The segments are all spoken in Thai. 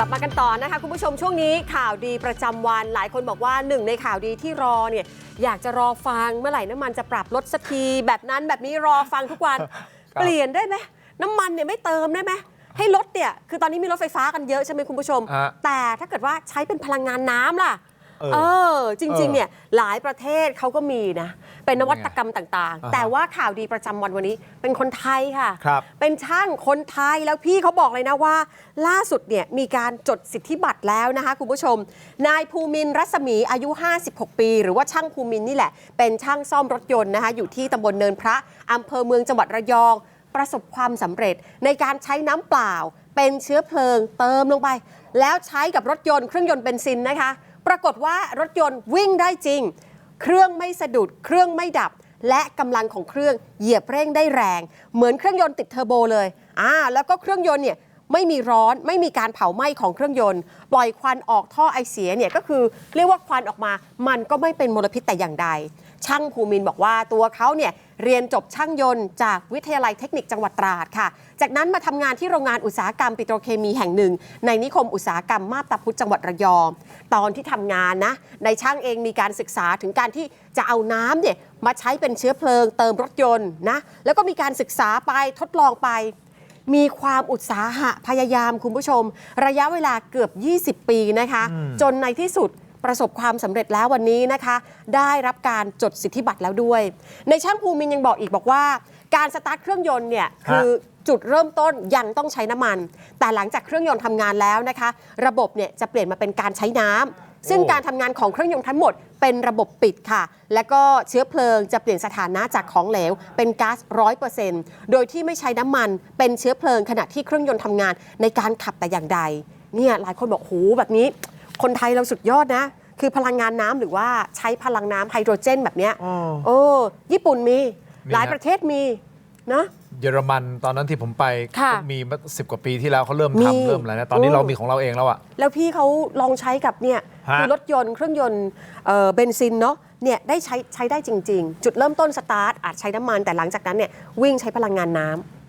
ลับมากันต่อนะคะคุณผู้ชมช่วงนี้ข่าวดีประจำวันหลายคนบอกว่าหนึ่งในข่าวดีที่รอเนี่ยอยากจะรอฟังเมื่อไหร่น้ำมันจะปรับลดสักทีแบบนั้นแบบนี้รอฟังทุกวันครับเปลี่ยนได้ไหมน้ำมันเนี่ยไม่เติมได้ไหมให้รถเนี่ยคือตอนนี้มีรถไฟฟ้ากันเยอะใช่ไหมคุณผู้ชมฮะแต่ถ้าเกิดว่าใช้เป็นพลังงานน้ำล่ะ เออ เออ จริง ๆ เนี่ยหลายประเทศเขาก็มีนะ เป็นนวัตกรรมต่าง อ่าๆ ฮะแต่ว่าข่าวดีประจำวันวันนี้ เป็นคนไทยค่ะ ครับเป็นช่างคนไทยแล้วพี่เขาบอกเลยนะว่า ล่าสุดเนี่ยมีการจดสิทธิบัตรแล้วนะคะ คุณผู้ชม นายภูมินทร์รัศมีอายุ 56 ปี หรือว่าช่างภูมินทร์นี่แหละ เป็นช่างซ่อมรถยนต์นะคะ อยู่ที่ตำบลเนินพระอำเภอเมืองจังหวัดระยอง ประสบความสำเร็จในการใช้น้ำเปล่า เป็นเชื้อเพลิงเติมลงไป แล้วใช้กับรถยนต์เครื่องยนต์เบนซินนะคะ ปรากฏว่ารถยนต์วิ่งได้จริง เครื่องไม่สะดุด เครื่องไม่ดับ และกำลังของเครื่องเหยียบเร่งได้แรง เหมือนเครื่องยนต์ติดเทอร์โบเลยอ่าแล้วก็เครื่องยนต์เนี่ยไม่มีร้อนไม่มีการเผาไหม้ของเครื่องยนต์ ปล่อยควันออกท่อไอเสียเนี่ยก็คือเรียกว่าควันออกมา มันก็ไม่เป็นมลพิษแต่อย่างใด ช่างภูมินทร์บอกว่าตัวเขาเนี่ยเรียนจบช่างยนต์จากวิทยาลัยเทคนิคจังหวัดตราดค่ะ จากนั้นมาทำงานที่โรงงานอุตสาหกรรมปิโตรเคมีแห่งหนึ่ง ในนิคมอุตสาหกรรมมาบตาพุธจังหวัดระยอง ตอนที่ทำงานนะในช่างเองมีการศึกษาถึงการที่จะเอาน้ำเนี่ยมาใช้เป็นเชื้อเพลิง เติมรถยนต์นะแล้วก็มีการศึกษาไปทดลองไป มีความอุตสาหะพยายามคุณผู้ชม ระยะเวลาเกือบ 20 ปีนะคะ จนในที่สุด ประสบความสำเร็จแล้ววันนี้นะคะ ได้รับการจดสิทธิบัตรแล้วด้วย ในช่างภูมินยังบอกอีกบอกว่า การสตาร์ทเครื่องยนต์เนี่ยคือจุดเริ่มต้นยังต้องใช้น้ำมัน แต่หลังจากเครื่องยนต์ทำงานแล้วนะคะ ระบบเนี่ยจะเปลี่ยนมาเป็นการใช้น้ำซึ่งโอ้การทำงานของเครื่องยนต์ทั้งหมด เป็นระบบปิดค่ะ และก็เชื้อเพลิงจะเปลี่ยนสถานะจากของเหลว เป็นก๊าซร้อยเปอร์เซ็นต์โดยที่ไม่ใช้น้ำมัน เป็นเชื้อเพลิงขณะที่เครื่องยนต์ทำงานในการขับแต่อย่างใดเนี่ยหลายคนบอกโหแบบนี้ คนไทยเราสุดยอดนะ คือพลังงานน้ำหรือว่าใช้พลังน้ำไฮโดรเจนแบบเนี้ยอ๋อโอ้ญี่ปุ่นมีมีหลายฮะประเทศมีนะเยอรมันตอนนั้นที่ผมไปค่ะก็มีมาสิบกว่าปีที่แล้วเขาเริ่มมีทำเริ่มอะไรนะตอนนี้โอ้เรามีของเราเองแล้วอะแล้วพี่เขาลองใช้กับเนี่ยฮะคือรถยนต์เครื่องยนต์เอ่อเบนซินเนาะเนี่ยได้ใช้ใช้ได้จริง ๆ จุดเริ่มต้นสตาร์ทอาจใช้น้ำมันแต่หลังจากนั้นเนี่ยวิ่งใช้พลังงานน้ำ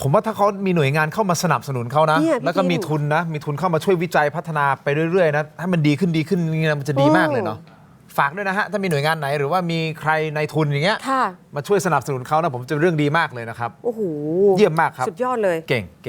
ผมว่าถ้าเขามีหน่วยงานเข้ามาสนับสนุนเขานะ เนี่ยพี่แล้วก็มีคิงทุนนะ มีทุนเข้ามาช่วยวิจัยพัฒนาไปเรื่อยๆนะให้มันดีขึ้นดีขึ้นนี่นะมันจะดีมากเลยเนาะฝากด้วยนะฮะ ถ้ามีหน่วยงานไหนหรือว่ามีใครในทุนอย่างเงี้ยค่ะ มาช่วยสนับสนุนเขานะผมจะเรื่องดีมากเลยนะครับ โอ้โหเยี่ยมมากครับ สุดยอดเลย เก่ง